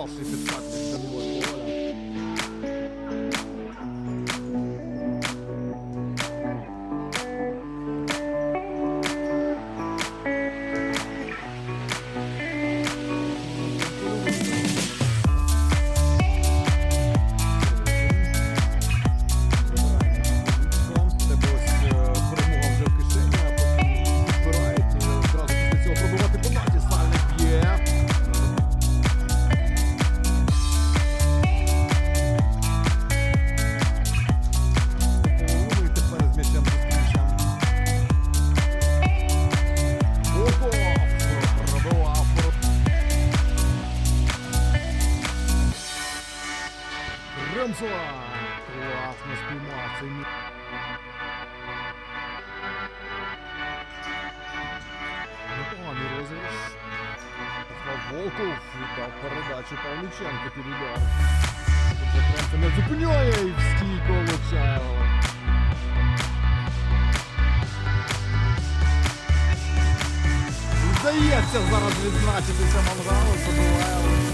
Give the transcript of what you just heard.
lost if it's not Ремзова! Класно спіймав цей м'яч. Непоганий розіграш. Волков віддав передачу Павліченко під удар. Не зупиняє і в стійку. Здається зараз відзначитися Мангал, забиває